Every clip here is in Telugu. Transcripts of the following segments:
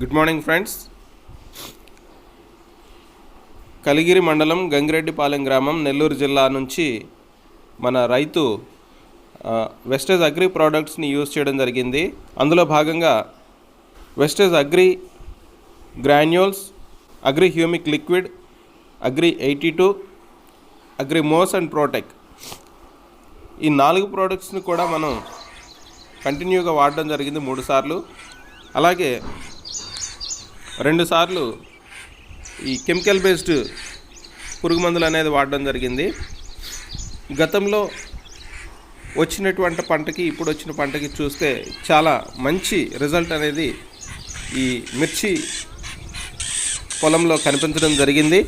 Good morning friends. కలిగిరి మండలం గంగిరెడ్డిపాలెం గ్రామం నెల్లూరు జిల్లా నుంచి మన రైతు వెస్టేజ్ అగ్రి ప్రోడక్ట్స్ని యూజ్ చేయడం జరిగింది. అందులో భాగంగా wastage agri granules agri humic liquid agri eighty two agri moss and ప్రోటెక్ ఈ నాలుగు ప్రోడక్ట్స్ని కూడా మనం కంటిన్యూగా వాడడం జరిగింది మూడు సార్లు. అలాగే రెండుసార్లు ఈ కెమికల్ బేస్డ్ పురుగు మందులు అనేది వాడడం జరిగింది. గతంలో వచ్చినటువంటి పంటకి ఇప్పుడు వచ్చిన పంటకి చూస్తే చాలా మంచి రిజల్ట్ అనేది ఈ మిర్చి పొలంలో కనిపించడం జరిగింది.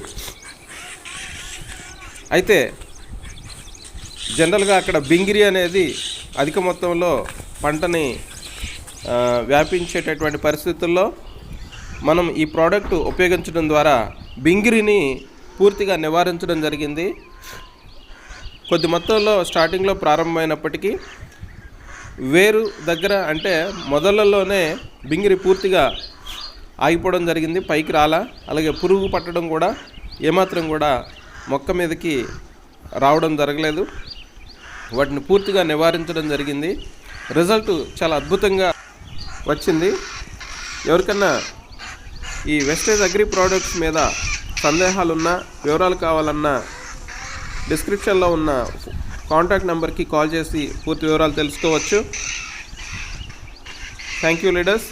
అయితే జనరల్గా అక్కడ బింగిరి అనేది అధిక మొత్తంలో పంటని వ్యాపించేటటువంటి పరిస్థితుల్లో మనం ఈ ప్రోడక్ట్ ఉపయోగించడం ద్వారా బింగిరిని పూర్తిగా నివారించడం జరిగింది. కొద్ది మొత్తంలో స్టార్టింగ్లో ప్రారంభమైనప్పటికీ వేరు దగ్గర అంటే మొదలలోనే బింగిరి పూర్తిగా ఆగిపోవడం జరిగింది. పైకి రాలా అలాగే పురుగు పట్టడం కూడా ఏమాత్రం కూడా మొక్క మీదకి రావడం జరగలేదు. వాటిని పూర్తిగా నివారించడం జరిగింది. రిజల్ట్ చాలా అద్భుతంగా వచ్చింది. ఎవరికన్నా ఈ వెస్టేజ్ అగ్రి ప్రోడక్ట్స్ మీద సందేహాలున్నా వివరాలు కావాలన్నా డిస్క్రిప్షన్లో ఉన్న కాంటాక్ట్ నెంబర్కి కాల్ చేసి పూర్తి వివరాలు తెలుసుకోవచ్చు. Thank you leaders